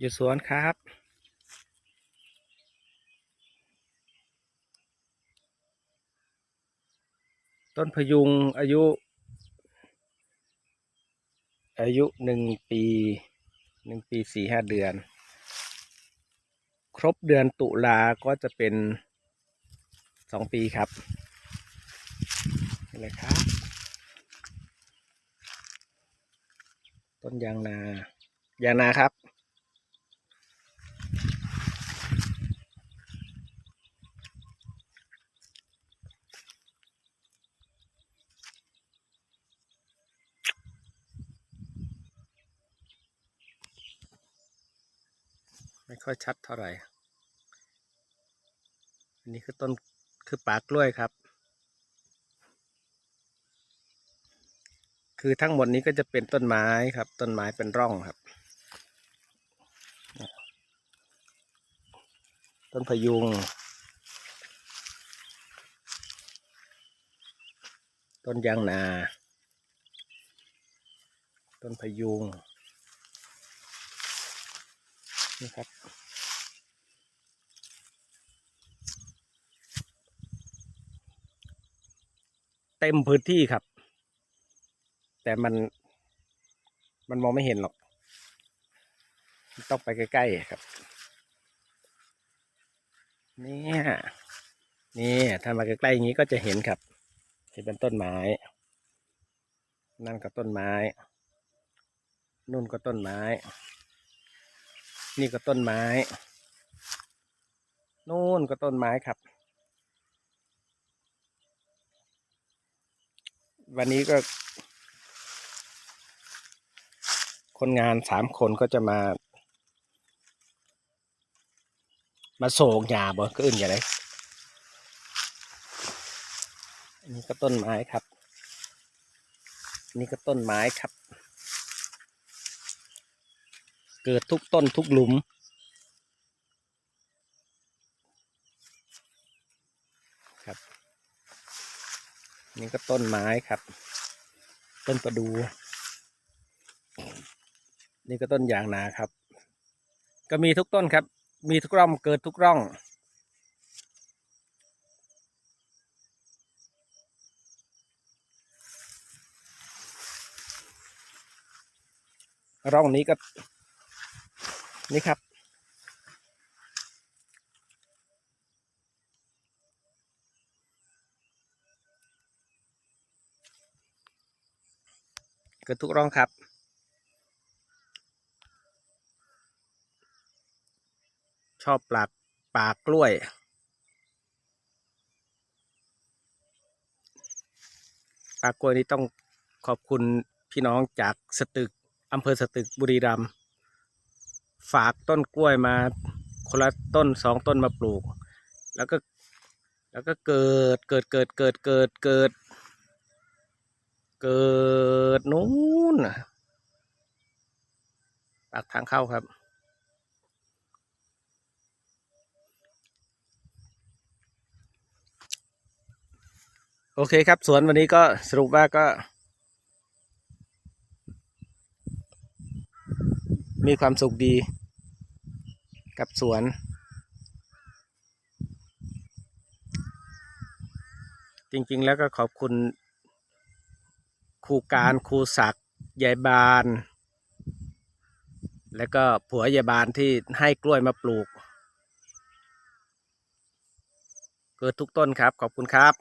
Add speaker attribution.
Speaker 1: อยู่สวนครับต้นพยุงอายุ อายุหนึ่งปีหนึ่งปีสี่ห้าเดือน ครบเดือนตุลาก็จะเป็นสองปีครับนี่เลยครับ ต้นยางนายางนาครับ ไม่ค่อยชัดเท่าไหร่ อันนี้คือต้นคือปากกล้วยครับ คือทั้งหมดนี้ก็จะเป็นต้นไม้ครับ ต้นไม้เป็นร่องครับ ต้นพยุง ต้นยางนา ต้นพยุง นี่ครับ เต็มพื้นที่ครับ แต่มัน มันมองไม่เห็นหรอก ต้องไปใกล้ๆครับ เนี่ยนี่ถ้ามาใกล้ๆอย่างนี้ก็จะเห็นครับเห็นเป็นต้นไม้ นั่นก็ต้นไม้ นู่นก็ต้นไม้ นี่ก็ต้นไม้นู่นก็ต้นไม้ครับ วันนี้ก็ คนงานสามคนก็จะมา มาโศกหญ้าบ่ก็อื่นอย่างไรนนี้ก็ต้นไม้ครับนนี้ก็ต้นไม้ครับ เกิดทุกต้นทุกหลุม ครับ นี่ก็ต้นไม้ครับ ต้นประดู นี่ก็ต้นยางนาครับ ก็มีทุกต้นครับ มีทุกร่องเกิดทุกร่องร่องนี้ก็ นี่ครับ เกิดทุกร่องครับชอบปลากปลากล้วย ปลากล้วยนี้ต้องขอบคุณพี่น้องจากสตึกอำเภอสตึกบุรีรัมย์ ฝากต้นกล้วยมาคนละต้นสองต้นมาปลูก แล้วก็ แล้วก็เกิดเกิดเกิดเกิดเกิดเกิด เกิดนู้นปากทางเข้าครับ โอเคครับสวนวันนี้ก็สรุปว่าก็ มีความสุขดี กับสวน จริงๆแล้วก็ขอบคุณครูการครูศักดิ์ยายบาน แล้วก็ผัวยายบานที่ให้กล้วยมาปลูกเกิดทุกต้นครับ ขอบคุณครับ